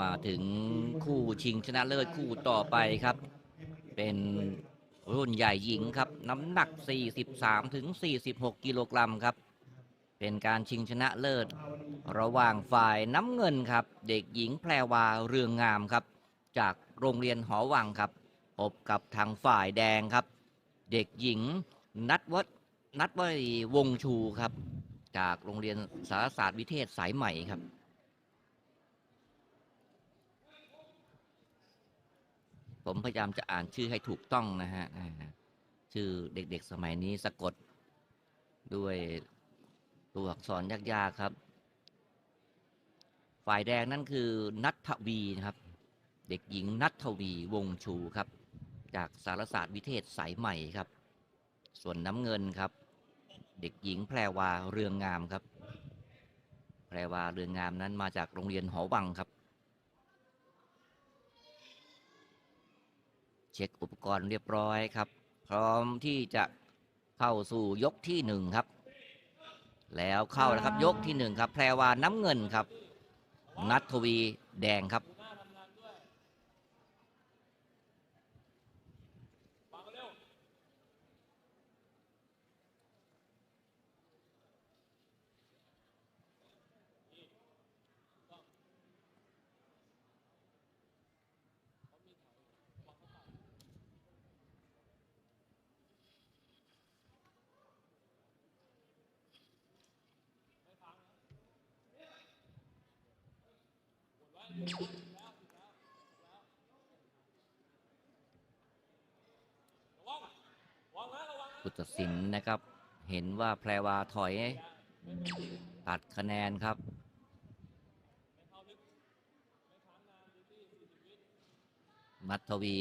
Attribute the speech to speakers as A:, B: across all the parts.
A: มาถึงคู่ชิงชนะเลิศคู่ต่อไปครับ เป็นรุ่นใหญ่หญิงครับ น้ำหนัก 43ถึง46 กิโลกรัมครับ เป็นการชิงชนะเลิศ ระหว่างฝ่ายน้ำเงินครับ เด็กหญิงแพรวาเรืองงามครับ จากโรงเรียนหอวังครับ พบกับทางฝ่ายแดงครับ เด็กหญิงนัทวัฒนัทวรีวงชูครับ จากโรงเรียนสารศาสตร์วิเทศสายใหม่ครับ ผมพยายามจะอ่านชื่อให้ถูกต้องนะฮะชื่อเด็กๆสมัยนี้สะกด ด้วยตัวอักษรยากๆครับ ฝ่ายแดงนั่นคือนัทวีนะครับ เด็กหญิงนัทวีวงชูครับ จากสารศาสตร์วิเทศสายใหม่ครับ ส่วนน้ำเงินครับ เด็กหญิงแพรวาเรืองงามครับ แพรวาเรืองงามนั้นมาจากโรงเรียนหอวังครับ ช็คอุปกรณ์เรียบร้อยครับ พร้อมที่จะเข้าสู่ยกที่หนึ่งครับ แล้วเข้าแล้วครับยกที่หนึ่งครับ แพรวาน้ำเงินครับ นัททวีแดงครับ ผู้ตัดสินนะครับ เห็นว่าแพรวาถอย ตัดคะแนนครับมัทวี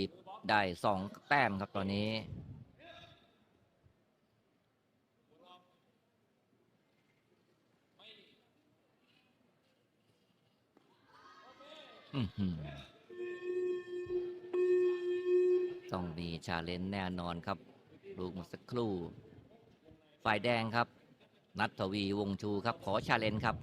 A: ได้สองแต้มครับตอนนี้ อื้อหือ ต้องมีชาเลนจ์แน่นอนครับลูกมาสักครู่ ฝ่ายแดงครับ นัททวีวงชูครับ ขอชาเลนจ์ครับ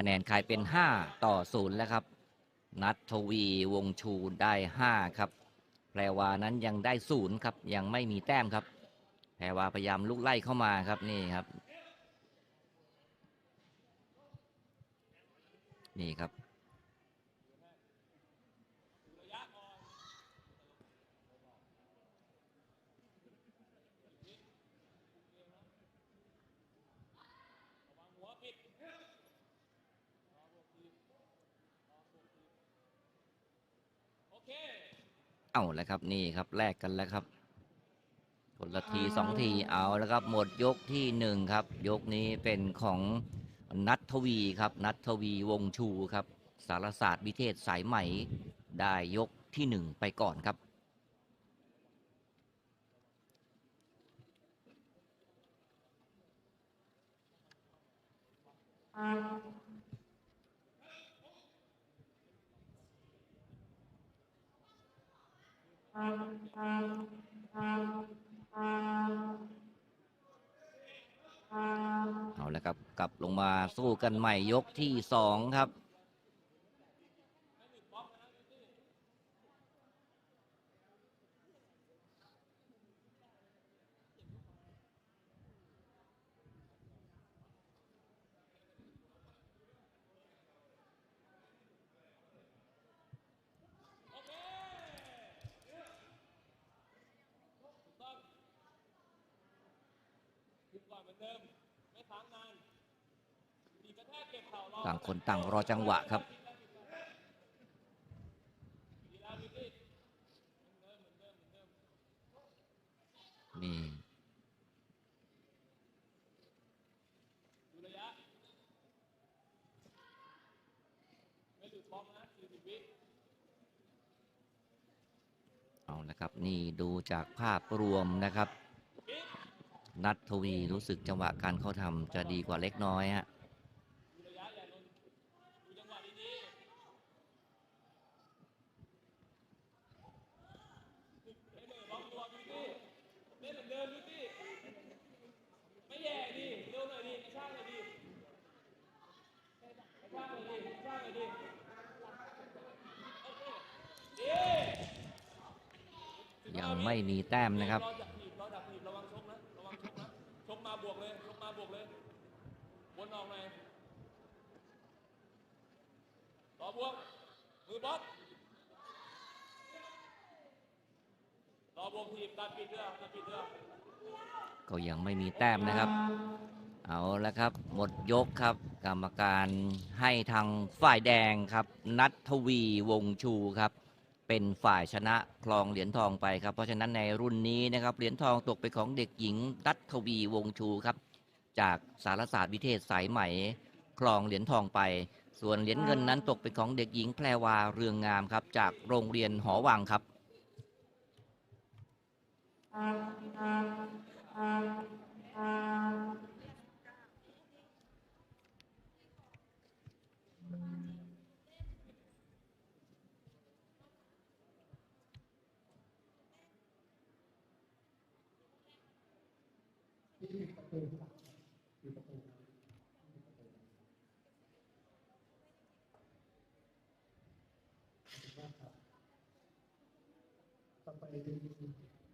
A: คะแนนใครเป็น 5 ต่อ 0 แล้วครับ นัททวีวงชูได้ 5 ครับ แพรวานั้นยังได้ 0 ครับ ยังไม่มีแต้มครับ แพรวาพยายามลุกไล่เข้ามาครับนี่ครับ นี่ครับ เอาแล้วครับนี่ครับแลกกันแล้วครับคนละทีสองทีเอาแล้วครับ หมดยกที่หนึ่งครับ ยกนี้เป็นของนัททวีครับ นัททวีวงชูครับ สารศาสตร์วิเทศสายใหม่ได้ยกที่หนึ่งไปก่อนครับ เอาละครับ กลับลงมาสู้กันใหม่ยกที่สองครับ ต่างคนต่างรอจังหวะครับ นี่เอาละครับ นี่ดูจากภาพรวมนะครับ นัททวีรู้สึกจังหวะการเข้าทำจะดีกว่าเล็กน้อยฮะ
B: ยั
A: งไม่มีแต้มนะครับ
B: วกเลยชกมาบวกเลยวนออกหน่อยต่อบวก มือบอสต่อบวกถีบตัดปิดเรือตัดปิดเรือ
A: ก็ยังไม่มีแต้มนะครับ เอาละครับ หมดยกครับ กรรมการให้ทางฝ่ายแดงครับ นัททวีวงชูครับ เป็นฝ่ายชนะครองเหรียญทองไปครับ เพราะฉะนั้นในรุ่นนี้นะครับเหรียญทองตกเป็นของเด็กหญิงนัททวีวงชูครับ จากสารศาสตร์วิเทศสายไหม่ครองเหรียญทองไป ส่วนเหรียญเงินนั้นตกเป็นของเด็กหญิงแพรวาเรืองงามครับ จากโรงเรียนหอวังครับ
C: อ ไปเป็น